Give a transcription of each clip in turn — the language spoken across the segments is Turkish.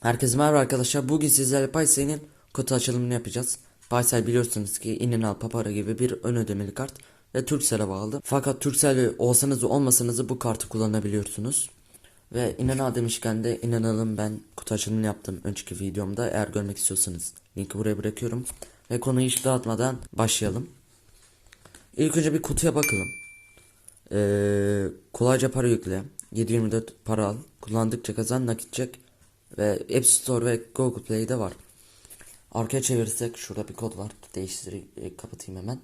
Herkese merhaba arkadaşlar. Bugün sizlerle Paysel'in kutu açılımını yapacağız. Paysel biliyorsunuz ki İnanal Papara gibi bir ön ödemeli kart ve Turkcell'e bağlı. Fakat Turkcell'li olsanız olmasanız bu kartı kullanabiliyorsunuz. Ve İnanal demişken de İnanal'ın ben kutu açılımını yaptım önceki videomda. Eğer görmek istiyorsanız linki buraya bırakıyorum. Ve konuyu hiç dağıtmadan başlayalım. İlk önce bir kutuya bakalım. Ee, kolayca para yükle. 724 para al. Kullandıkça kazan nakit çek. Ve App Store ve Google Play'de var. Arkaya çevirirsek şurada bir kod var. Değiştireyim, e, kapatayım hemen.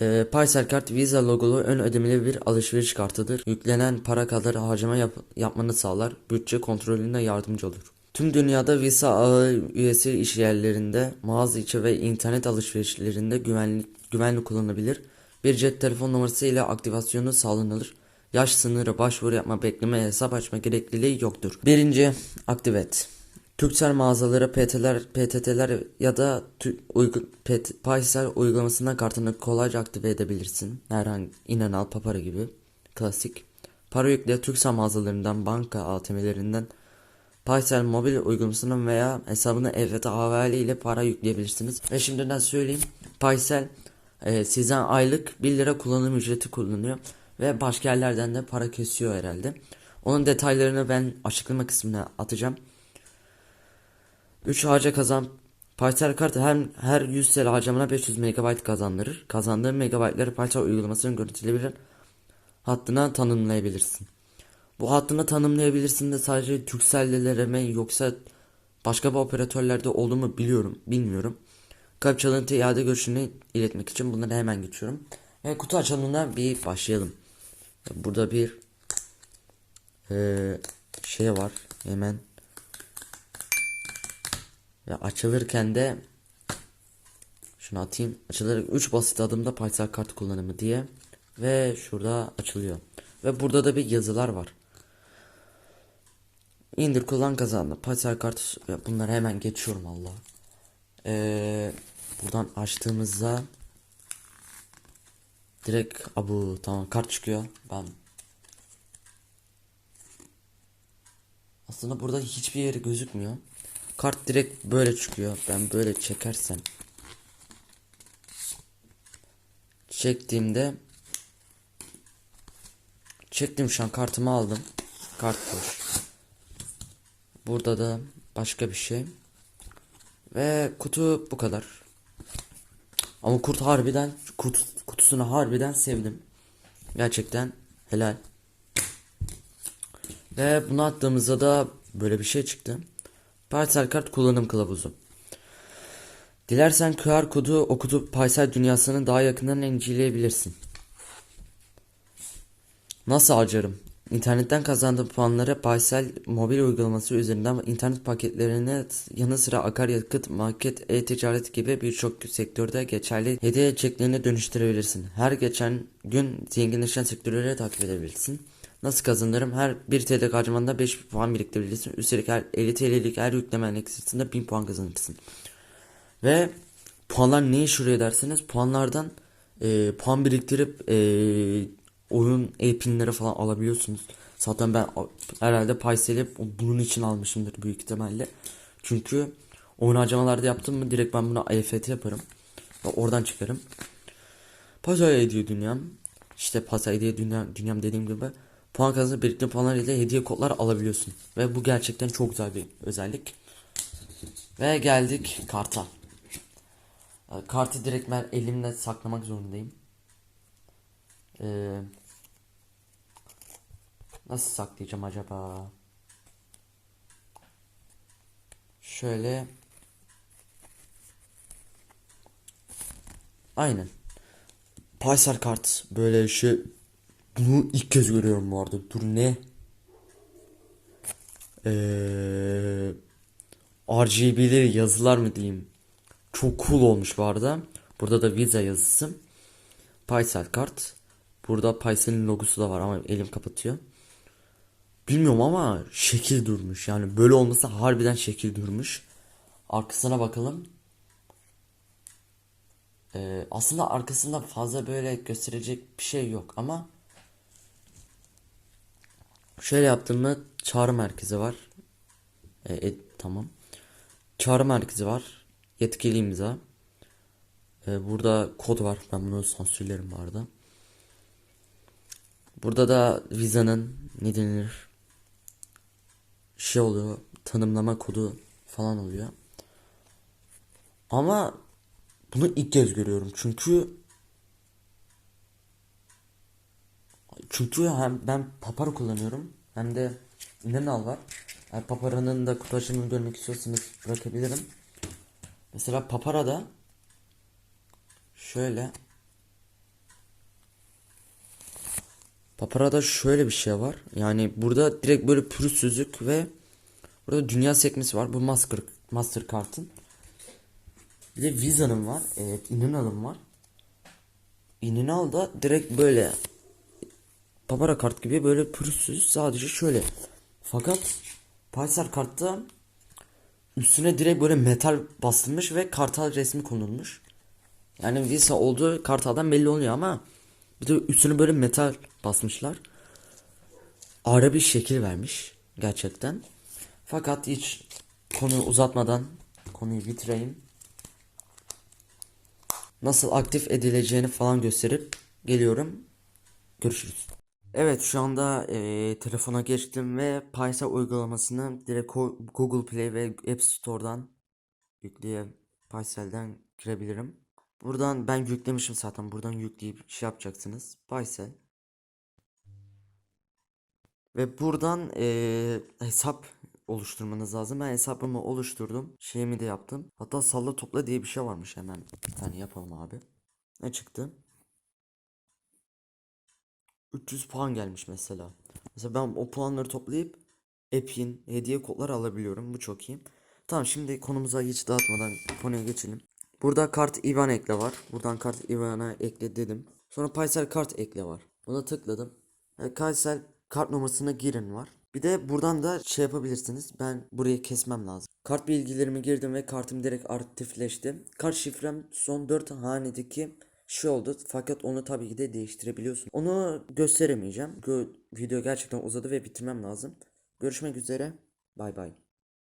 Ee, Paysel kart Visa logolu ön ödemeli bir alışveriş kartıdır. Yüklenen para kadar harcama yap- yapmanı sağlar. Bütçe kontrolüne yardımcı olur. Tüm dünyada Visa ağı üyesi iş yerlerinde, mağaza içi ve internet alışverişlerinde güvenli, güvenli kullanılabilir. Bir cep telefon numarası ile aktivasyonu sağlanılır. Yaş sınırı, başvuru yapma, bekleme, hesap açma gerekliliği yoktur. Birinci, aktive et. Türksel mağazaları, PT'ler, PTT'ler ya da uygu, PT, Paysel uygulamasından kartını kolayca aktive edebilirsin. Herhangi İnanal, Papara gibi. Klasik. Para yükle Türksel mağazalarından, banka ATM'lerinden, Paysel mobil uygulamasından veya hesabına EFT havale ile para yükleyebilirsiniz. Ve şimdiden söyleyeyim. Paysel e, sizden aylık 1 lira kullanım ücreti kullanıyor. Ve başka yerlerden de para kesiyor herhalde. Onun detaylarını ben açıklama kısmına atacağım. 3 harca kazan. Paysel kart her, her 100 TL harcamana 500 MB kazandırır. Kazandığın megabaytları Paysel uygulamasının görüntülebilir hattına tanımlayabilirsin. Bu hattını tanımlayabilirsin de sadece Turkcell'lilere mi yoksa başka bir operatörlerde olduğu mu biliyorum, bilmiyorum. Kalp çalıntı iade görüşünü iletmek için bunları hemen geçiyorum. Ve kutu açılımına bir başlayalım. Burada bir eee, şey var. Hemen ve açılırken de şunu atayım. Açılır 3 basit adımda paysel kart kullanımı diye ve şurada açılıyor. Ve burada da bir yazılar var. İndir kullan kazandı. Paysel kart bunları hemen geçiyorum Allah. Ee, buradan açtığımızda direkt abu tamam kart çıkıyor. Ben aslında burada hiçbir yeri gözükmüyor. Kart direkt böyle çıkıyor. Ben böyle çekersem çektiğimde çektim şu an kartımı aldım. Kart boş. Burada da başka bir şey. Ve kutu bu kadar. Ama kurt harbiden kutu, kutusunu harbiden sevdim. Gerçekten helal. Ve bunu attığımızda da böyle bir şey çıktı. Paysel kart kullanım kılavuzu. Dilersen QR kodu okutup Paysel dünyasını daha yakından inceleyebilirsin. Nasıl harcarım? İnternetten kazandığım puanları Paysel mobil uygulaması üzerinden internet paketlerine yanı sıra akaryakıt, market, e-ticaret gibi birçok sektörde geçerli hediye çeklerine dönüştürebilirsin. Her geçen gün zenginleşen sektörleri takip edebilirsin. Nasıl kazanırım? Her 1 TL harcamanda 5 puan biriktirebilirsin. Üstelik her 50 TL'lik her yüklemen eksiltinde 1000 puan kazanırsın. Ve puanlar ne işe yarıyor derseniz puanlardan e, puan biriktirip e, oyun e-pinleri falan alabiliyorsunuz. Zaten ben herhalde Paysel'i bunun için almışımdır büyük ihtimalle. Çünkü oyun harcamalarda yaptım mı direkt ben buna EFT yaparım. Ve oradan çıkarım. Paysel hediye dünyam. İşte Paysel hediye dünyam, dünyam dediğim gibi puan kazanıp biriktirdiğin puanlar ile hediye kodlar alabiliyorsun. Ve bu gerçekten çok güzel bir özellik. Ve geldik karta. Kartı direkt ben elimle saklamak zorundayım. Ee, nasıl saklayacağım acaba? Şöyle. Aynen. Paysel kart böyle şey. Bunu ilk kez görüyorum bu arada. Dur ne? Ee, RGB'leri yazılar mı diyeyim? Çok cool olmuş bu arada. Burada da Visa yazısı. Paysel kart. Burada Paysel'in logosu da var ama elim kapatıyor. Bilmiyorum ama şekil durmuş. Yani böyle olması harbiden şekil durmuş. Arkasına bakalım. Ee, aslında arkasında fazla böyle gösterecek bir şey yok ama Şöyle yaptığımda çağrı merkezi var. E, e, tamam. Çağrı merkezi var. Yetkili imza. E, burada kod var. Ben bunu sansürlerim bu arada. Burada da vizanın ne denir? Şey oluyor. Tanımlama kodu falan oluyor. Ama bunu ilk kez görüyorum. Çünkü çünkü hem ben Papara kullanıyorum hem de Nenal var. Yani Papara'nın da kutu görmek istiyorsanız bırakabilirim. Mesela Papara'da şöyle Papara'da şöyle bir şey var. Yani burada direkt böyle pürüzsüzlük ve burada dünya sekmesi var. Bu Master Mastercard'ın. Bir de Visa'nın var. Evet, Inenal'ın var. Inenal da direkt böyle Papara kart gibi böyle pürüzsüz sadece şöyle. Fakat Paysar kartta üstüne direkt böyle metal basılmış ve kartal resmi konulmuş. Yani Visa olduğu kartaldan belli oluyor ama bir de üstüne böyle metal basmışlar. Ağır bir şekil vermiş gerçekten. Fakat hiç konu uzatmadan konuyu bitireyim. Nasıl aktif edileceğini falan gösterip geliyorum. Görüşürüz. Evet şu anda eee, telefona geçtim ve Paysa uygulamasını direkt Go- Google Play ve App Store'dan yükleye Paysel'den girebilirim. Buradan ben yüklemişim zaten. Buradan yükleyip şey yapacaksınız. Paysel. Ve buradan eee, hesap oluşturmanız lazım. Ben hesabımı oluşturdum. Şeyimi de yaptım. Hatta salla topla diye bir şey varmış hemen. Yani yapalım abi. Ne çıktı? 300 puan gelmiş mesela. Mesela ben o puanları toplayıp App'in hediye kodları alabiliyorum. Bu çok iyi. Tamam şimdi konumuza hiç dağıtmadan konuya geçelim. Burada kart IBAN ekle var. Buradan kart IBAN'a ekle dedim. Sonra Paysel kart ekle var. Buna tıkladım. E, Paysel kart numarasına girin var. Bir de buradan da şey yapabilirsiniz. Ben burayı kesmem lazım. Kart bilgilerimi girdim ve kartım direkt aktifleşti. Kart şifrem son 4 hanedeki şey oldu. Fakat onu tabii ki de değiştirebiliyorsun. Onu gösteremeyeceğim. Gö- video gerçekten uzadı ve bitirmem lazım. Görüşmek üzere. Bay bay.